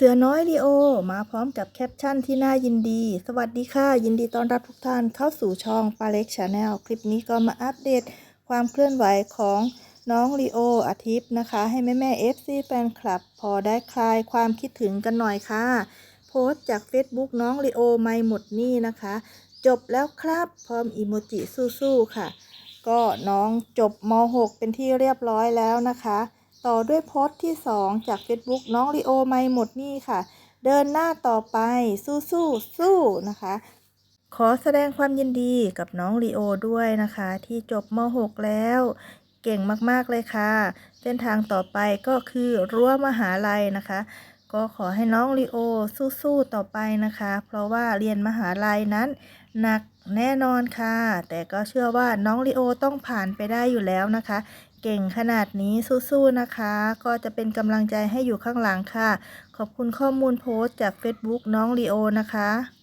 เสือน้อยลีโอ มาพร้อมกับแคปชั่นที่น่ายินดี สวัสดีค่ะ ยินดีต้อนรับทุกท่านเข้าสู่ช่องปาเล็กชาแนลคลิปนี้ก็มาอัปเดตความเคลื่อนไหวของน้องลีโออาทิตย์นะคะ ให้แม่แม่เอฟซีแฟนคลับ พอได้คลายความคิดถึงกันหน่อยค่ะ โพสต์จาก Facebook น้องลีโอไม่หมดนี่นะคะ จบแล้วครับพร้อมอีโมจิสู้ๆค่ะ ก็น้องจบม .6 เป็นที่เรียบร้อยแล้วนะคะ ต่อด้วยโพสต์ที่ 2 จาก Facebook น้องลีโอไม่หมดนี่ค่ะ เดินหน้าต่อไปสู้สู้สู้นะคะ ขอแสดงความยินดีกับน้องลีโอด้วยนะคะ ที่จบม .6 แล้ว เก่งมากๆเลยค่ะ เส้นทางต่อไปก็คือรั้วมหาลัยนะคะ ก็ขอให้น้องลีโอสู้ๆต่อไปนะคะ เพราะว่าเรียนมหาลัยนั้นหนักแน่นอนค่ะ แต่ก็เชื่อว่าน้องลีโอต้องผ่านไปได้อยู่แล้วนะคะ เก่งขนาดนี้สู้ๆนะคะ ก็จะเป็นกำลังใจให้อยู่ข้างหลังค่ะ ขอบคุณข้อมูลโพสต์จาก Facebook น้องลีโอนะคะ